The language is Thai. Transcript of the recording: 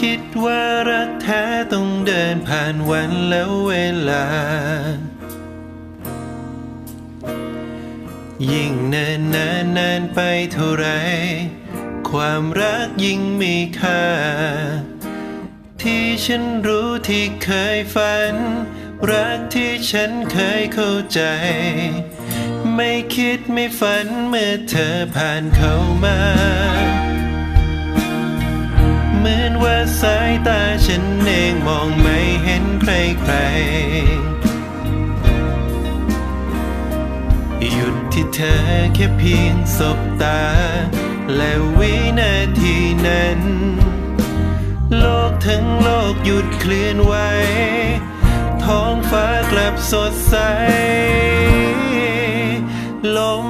คิดว่ารักแท้ต้องเดินผ่านวันและเวลา ยิ่งเนินนานนานไปเท่าไร ความรักยิ่งมีค่า ที่ฉันรู้ที่เคยฝัน รักที่ฉันเคยเข้าใจ ไม่คิดไม่ฝันเมื่อเธอผ่านเข้ามา สายตาฉันเองมองไม่เห็นใครใคร หยุดที่เธอแค่เพียงสบตา และวินาทีนั้น โลกทั้งโลกหยุดเคลื่อนไหวท้องฟ้ากลับสดใสลม